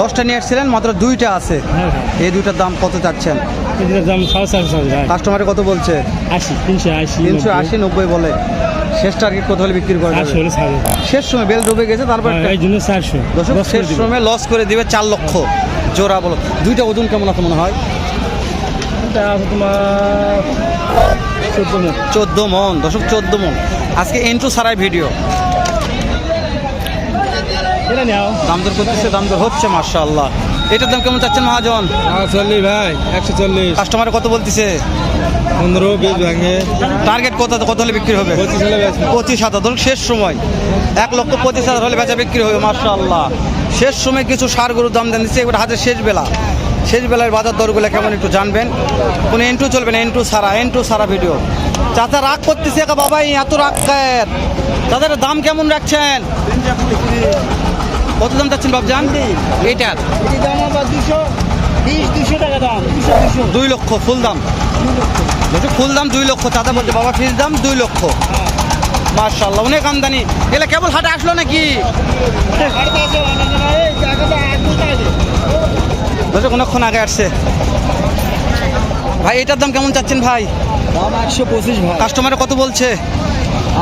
দশটা নিয়ে আসছিলেন মাত্র দুইটা আছে। হ্যাঁ হ্যাঁ। এই দুইটার দাম কত চাচ্ছেন? কাস্টমারে কত বলছে? আশি তিনশো আশি তিনশো আশি নব্বই বলে। শেষ টার্গেট কত হলে বিক্রি করা হলে ছাড়ে শেষ সময় বেল ডুবে গেছে তারপর হ্যাঁ, করে শেষ। সময় লস করে দিবে চার লক্ষ। জোড়া বলো। দুইটা ওজন কেমন আছে মনে হয়? তোমার চোদ্দ মন। দর্শক চোদ্দ মন। আজকে এন্ট্রো সারাই ভিডিও এটা নেও দাম দর করতেছে দাম দর হচ্ছে মার্শাল্লাহ এটার দাম কেমন চাচ্ছেন মহাজন? চল্লিশ ভাই একশো চল্লিশ। কাস্টমারে কত বলতেছে? পনেরো বিশ ভাঙে। টার্গেট কত কত হলে বিক্রি হবে? পঁচিশ হলে পঁচিশ হাজার ধরুন শেষ সময়। এক লক্ষ পঁচিশ হাজার হলে বেচা বিক্রি হবে মার্শাল্লাহ শেষ সময় কিছু সার গরুর দাম দেন দিচ্ছে এবার হাতের শেষ বেলা। শেষ বেলার বাজার দরগুলো কেমন একটু জানবেন। কোনো এন্টু চলবে না এন্টু সারা এন্টু সারা ভিডিও চাচা রাগ করতেছে একা বাবাই এত রাগ তাদের দাম কেমন রাখছেন? কত দাম চাচ্ছেন বাবজান এইটার দাম আবার দুশো বিশ দুশো টাকা দাম দুই লক্ষ ফুল দাম। বলছি ফুল দাম দুই লক্ষ চাচা বলছে বাবা ফিস দাম দুই লক্ষ। মার্শাল্লাহ অনেক আমদানি। এগুলো কেবল হাটে আসলো নাকি? অনেকক্ষণ আগে আসছে। ভাই এটার দাম কেমন চাচ্ছেন ভাই? দাম একশো পঁচিশ ভাই। কাস্টমারে কত বলছে?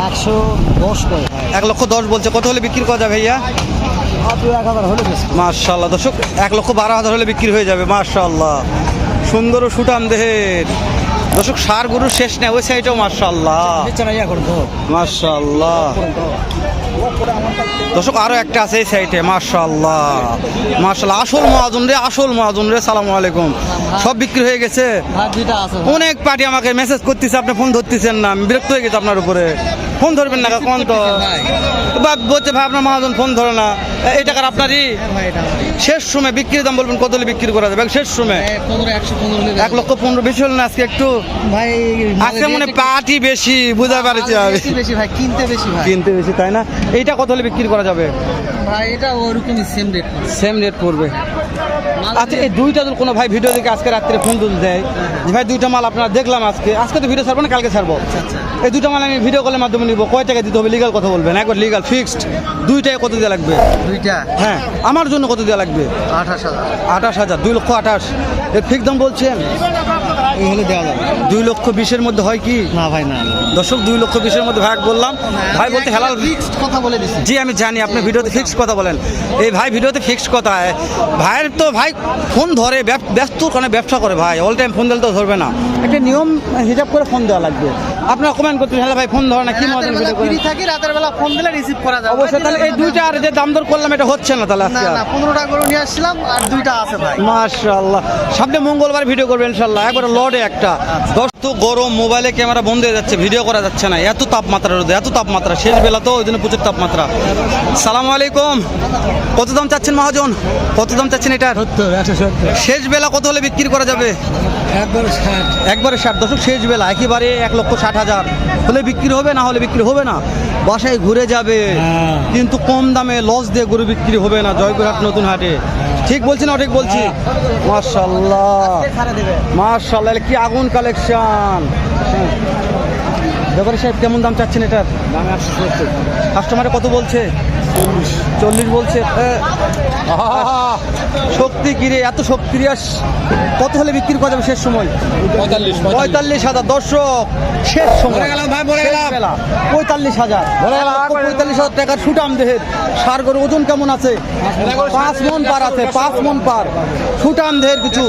একশো দশ এক লক্ষ দশ বলছে কত হলে বিক্রি করা যাবে ভাইয়া? মার্শাল্লাহ দর্শক এক লক্ষ বারো হাজার হলে বিক্রি হয়ে যাবে মার্শাল্লাহ সুন্দর ও সুটাম দেহের। দর্শক সার গরু শেষ নেই ওই সাইডেও মার্শাল্লাহ মার্শাল্লাহ দর্শক আরও একটা আছে এই সাইডে মার্শাল্লাহ মার্শাল্লাহ আসল মহাজন রে আসল মহাজন রে সালাম আলাইকুম। সব বিক্রি হয়ে গেছে। আছে। অনেক পার্টি আমাকে মেসেজ করতেছে আপনি ফোন ধরতেছেন না আমি বিরক্ত হয়ে গেছে আপনার উপরে। ফোন ধরবেন না কোন তো বা বলছে ভাই আপনার মহাজন ফোন ধরে না। এই টাকার আপনারই? শেষ সময় বিক্রির দাম বলবেন কত বিক্রি করা যাবে? শেষ সময়? হলে এক লক্ষ পনেরো বেশি হল না আজকে একটু? ভাই আজকে মনে পার্টি বেশি বুঝতে পারছি আমি। বেশি বেশি ভাই কিনতে বেশি কিনতে বেশি তাই না? এইটা কত হলে বিক্রি করা যাবে? ভাই এটা ওরকমই সেম রেট সেম রেট পড়বে। আচ্ছা এই দুইটা যদি কোনো ভাই ভিডিও দেখে আজকে রাত্রে ফোন দেয়? যে ভাই দুইটা মাল আপনারা দেখলাম আজকে। আজকে তো ভিডিও ছাড়বো না কালকে ছাড়বো? এই দুটো মাল আমি ভিডিও কলের মাধ্যমে নিবো। কয় টাকা দিতে হবে? লিগাল কথা বলবেন। একবার লিগাল ফিক্সড দুইটায় কত দেওয়া লাগবে? দুইটা? হ্যাঁ। আমার জন্য কত দেওয়া লাগবে? আঠাশ হাজার। আঠাশ হাজার দুই লক্ষ আঠাশ। এর ফিক্স দাম বলছেন? হলে দেওয়া যাবে। দুই লক্ষ বিশের মধ্যে হয় কি? না ভাই না দর্শক দুই লক্ষ বিশের মধ্যে ভাগ বললাম। ভাই বলতে হেলাল ফিক্সড কথা বলে দিছি। জি আমি জানি আপনি ভিডিওতে ফিক্সড কথা বলেন। এই ভাই ভিডিওতে ফিক্সড কথা। হয় ভাইয়ের তো ভাই ফোন ধরে ব্যস্ত কারণে ব্যবসা করে ভাই। অল টাইম ফোন দিলে তো ধরবে না। একটা নিয়ম হিসাব করে ফোন দেওয়া লাগবে। আপনারা কমেন্ট করতে হ্যাঁ ভাই ফোন ধরে না কি মজা ভিডিও করে? থাকি রাতের বেলা ফোন দিলে রিসিভ করা যাবে। অবশ্যই তাহলে এই দুইটা আর যে দাম দর করলাম এটা হচ্ছে না তাহলে না আজকে না পনেরোটা করে নিয়ে আসছিলাম আর দুইটা আছে ভাই। মাশাআল্লাহ। সামনে মঙ্গলবার ভিডিও করবেন ইনশাল্লাহ একবার লড়ে একটা। দশ তো গরম মোবাইলে ক্যামেরা বন্ধ হয়ে যাচ্ছে ভিডিও করা যাচ্ছে না। এত তাপমাত্রা রোদে এত তাপমাত্রা। শেষ বেলা তো ওই জন্য প্রচুর তাপমাত্রা। সালাম আলাইকুম। কত দাম চাচ্ছেন মহাজন? কত দাম চাচ্ছেন এটার? শেষ বেলা কত হলে বিক্রি করা যাবে? একবার একবারে ষাট। দশক শেষ বেলা একেবারে এক লক্ষ ষাট হাজার। হলে বিক্রি হবে না হলে বিক্রি হবে না? বাসায় ঘুরে যাবে। হ্যাঁ। কিন্তু কম দামে লস দিয়ে গরু বিক্রি হবে না জয়পুরহাট নতুন হাটে। ঠিক বলছি না ঠিক বলছি। মার্শাল্লাহ মার্শাল্লাহ কি আগুন কালেকশন ব্যাপারী সাহেব কেমন দাম চাচ্ছেন এটার? কাস্টমারে কত বলছে? চল্লিশ। বলছে শক্তি কিরে এত শক্তি কত হলে বিক্রি করা যাবে শেষ সময়? পঁয়তাল্লিশ হাজার দর্শক শেষ সময়। পঁয়তাল্লিশ হাজার। পঁয়তাল্লিশ হাজার টাকার সুটাম দেহের। সার গরু ওজন কেমন আছে? পাঁচ মন পার আছে পাঁচ মন পার। সুটাম দেহের কিছু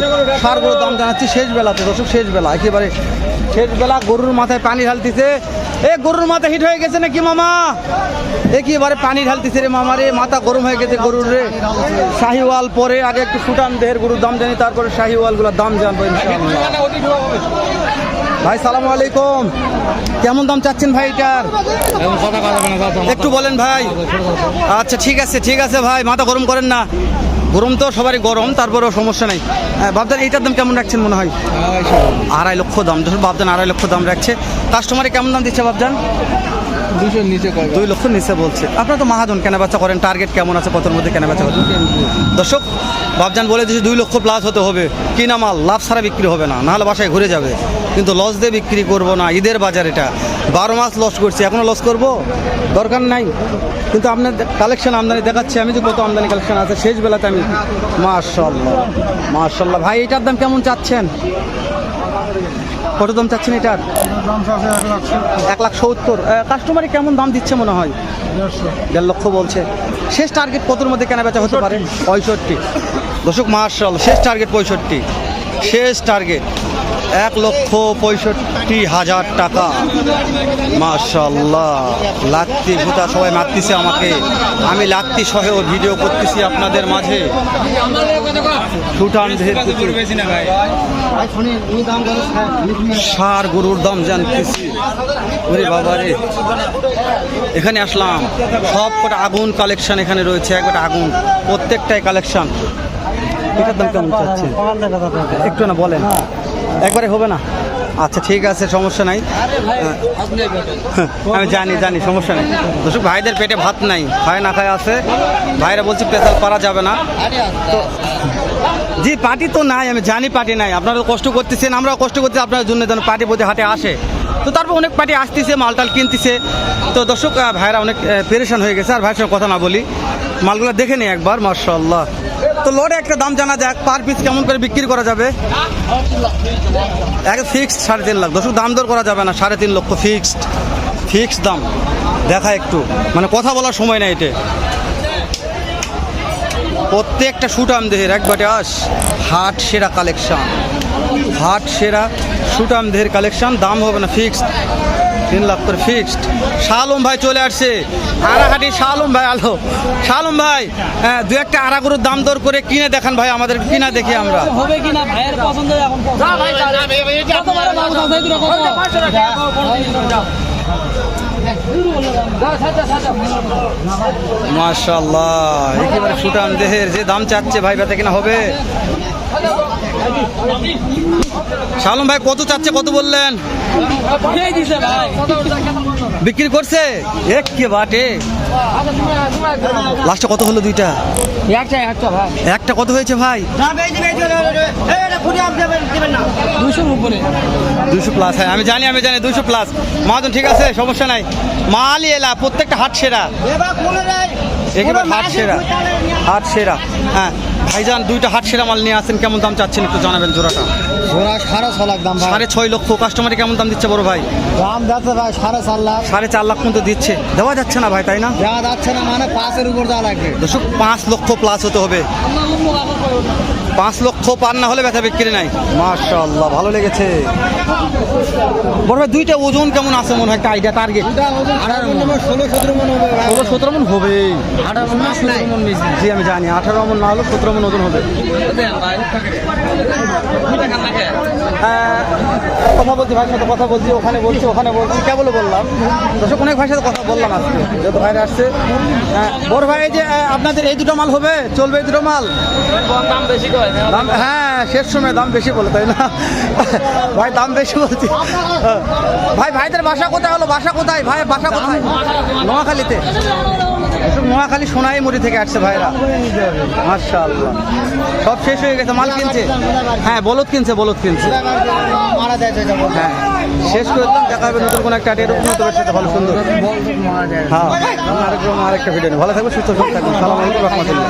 সার গরুর দাম জানাচ্ছি শেষ বেলাতে দর্শক শেষ বেলা। একেবারে শেষ বেলা গরুর মাথায় পানি ঢালতেছে। এ, গরুর মাথা হিট হয়ে গেছে নাকি মামা? একেবারে পানি ঢালতেছে রে মামা রে, মাথা গরম হয়ে গেছে গরুর রে। শাহিওয়াল পরে আগে একটু সুটান দেহের গরুর দাম জানি, তারপরে শাহিওয়ালগুলোর দাম জানব ভাই, সালাম আলাইকুম। কেমন দাম চাচ্ছেন ভাই এটার? একটু বলেন ভাই। আচ্ছা ঠিক আছে ঠিক আছে ভাই, মাথা গরম করেন না। গরম তো সবারই গরম তারপরেও সমস্যা নেই। হ্যাঁ বাবদান এইটার দাম কেমন রাখছেন মনে হয়? আড়াই লক্ষ। দাম যখন বাবদান আড়াই লক্ষ দাম রাখছে। কাস্টমারে কেমন দাম দিচ্ছে বাবদান দুশোর নিচে কয় দুই লক্ষ নিচে বলছে। আপনারা তো মহাজন কেনা বেচা করেন টার্গেট কেমন আছে কতর মধ্যে কেনা বেচা করেন দর্শক বাবজান বলে দিয়েছে দুই লক্ষ প্লাস হতে হবে। কিনা মাল লাভ ছাড়া বিক্রি হবে না নাহলে বাসায় ঘুরে যাবে। কিন্তু লস দিয়ে বিক্রি করব না ঈদের বাজার এটা। বারো মাস লস করছি এখনও লস করব? দরকার নাই। কিন্তু আপনার কালেকশন আমদানি দেখাচ্ছি আমি যে কত আমদানি কালেকশন আছে শেষ বেলাতে আমি মার্শাল্লাহ মার্শাল্লাহ ভাই এটার দাম কেমন চাচ্ছেন? কত দাম চাচ্ছেন এটার? এক লাখ সত্তর। কাস্টমারে কেমন দাম দিচ্ছে মনে হয়? দেড় লক্ষ বলছে। শেষ টার্গেট কতর মধ্যে কেনা বেচা হতে পারে? পঁয়ষট্টি। দশক মার্শাল শেষ টার্গেট পঁয়ষট্টি। শেষ টার্গেট এক লক্ষ পঁয়ষট্টি হাজার টাকা। মার্শাল্লাহ লাত্তি ভূতা সবাই মারতেছে আমাকে। আমি লাত্তি সহেও ভিডিও করতেছি আপনাদের মাঝে। সার গরুর দাম জানতেছি। ওরে বাবা রে। এখানে আসলাম। সব কটা আগুন কালেকশন এখানে রয়েছে। একটা আগুন। প্রত্যেকটাই কালেকশন। কেমন একটু না বলেন। একবারে হবে না? আচ্ছা ঠিক আছে সমস্যা নাই। আমি জানি জানি সমস্যা নেই। দর্শক ভাইদের পেটে ভাত নাই। খায় না খায় আছে। ভাইরা বলছি পেশাল পারা যাবে না। তো জি পার্টি তো নাই আমি জানি পার্টি নাই। আপনারা কষ্ট করতেছেন আমরাও কষ্ট করতেছি আপনার জন্য যেন পার্টি প্রতি হাতে আসে। তো তারপর অনেক পার্টি আসতেছে মালটাল কিনতেছে। তো দর্শক ভাইরা অনেক পেরেশান হয়ে গেছে। আর ভাইয়ের সঙ্গে কথা না বলি। মালগুলো দেখে নিই একবার মার্শাল্লাহ লড়ে একটা দাম জানা যাক পার পিস কেমন করে বিক্রি করা যাবে? এক ফিক্সড সাড়ে তিন লাখ। দর্শক, দাম দর করা যাবে না, সাড়ে তিন লক্ষ ফিক্সড ফিক্সড দাম। দেখা একটু। মানে কথা বলার সময় নাই এটা প্রত্যেকটা সুটাম দেহের একবারে আস। হাট সেরা কালেকশন হাট সেরা সুটাম দেহের কালেকশন দাম হবে না ফিক্সড তিন লাখ করে ফিক্সড শালম ভাই চলে আসছে। আড়াহাটি শালম ভাই আলো। শালম ভাই হ্যাঁ দু একটা আড়া গরুর দাম দর করে কিনে দেখান ভাই আমাদের কিনা দেখি আমরা। হবে কিনা ভাইয়ের পছন্দ এখন মাশাল্লাহ একেবারে সুটাম দেহের যে দাম চাচ্ছে ভাই বেতা কিনা হবে শালম ভাই কত চাচ্ছে কত বললেন? বিক্রি করছে? এক কে বাটে? লাস্টে কত হলো দুইটা? একটা কত হয়েছে ভাই? দুশো প্লাস হ্যাঁ আমি জানি আমি জানি দুশো প্লাস মহাজন ঠিক আছে সমস্যা নাই। মালই এলা প্রত্যেকটা হাট সেরা। একেবারে হাট সেরা। হাট সেরা হ্যাঁ। ভাইজান দুইটা হাট সেরা মাল নিয়ে আসেন কেমন দাম চাচ্ছেন একটু জানাবেন জোড়াটা? ওরা সাড়ে ছ লাখ দাম সাড়ে ছয় লক্ষ কাস্টমারে কেমন দাম দিচ্ছে বড় ভাই? দাম যাচ্ছে ভাই সাড়ে চার লাখ। সাড়ে চার লাখ মতো দিচ্ছে। দেওয়া যাচ্ছে না ভাই তাই না? দেওয়া যাচ্ছে না মানে পাঁচের উপর দেওয়া লাগবে। দর্শক পাঁচ লক্ষ প্লাস হতে হবে। পাঁচ লক্ষ পার না হলে ব্যথা বিক্রি নাই। মাশাল্লাহ ভালো লেগেছে। বড় ভাই দুইটা ওজন কেমন আছে মনে হয়? একটা আইডিয়া টার্গেট ষোলো সতেরো মন হবে ষোলো সতেরো মন হবে আঠারো মন জি আমি জানি আঠারো মন না হলেও সতেরো মন ওজন হবে। কথা বলছি ভাইয়ের সাথে কথা বলছি ওখানে বলছি ওখানে বলছি কেবল বললাম। দর্শক অনেক ভাইয়ের সাথে কথা বললাম আজকে যত ভাইরা আসছে। বড় ভাই যে আপনাদের এই দুটো মাল হবে? চলবে এই দুটো মাল? দাম বেশি দাম হ্যাঁ শেষ সময় দাম বেশি বলে তাই না? ভাই দাম বেশি বলছি। ভাই ভাইদের বাসা কোথায় হলো? বাসা কোথায়? ভাই বাসা কোথায়? নোয়াখালীতে। এসব নোয়াখালী সোনাইমুড়ি থেকে আসছে ভাইরা। মার্শাল্লাহ সব শেষ হয়ে গেছে মাল কিনছে? হ্যাঁ বলদ কিনছে বলদ কিনছে। হ্যাঁ শেষ করে দিলাম দেখা হবে নতুন কোনো একটা এরকম নতুন সাথে ভালো সুন্দর। হ্যাঁ। আরেকটা আরেকটা ভিডিও ভালো থাকবে সুস্থ সুস্থ থাকবে সালাম আলাইকুম রহমতুল্লাহ।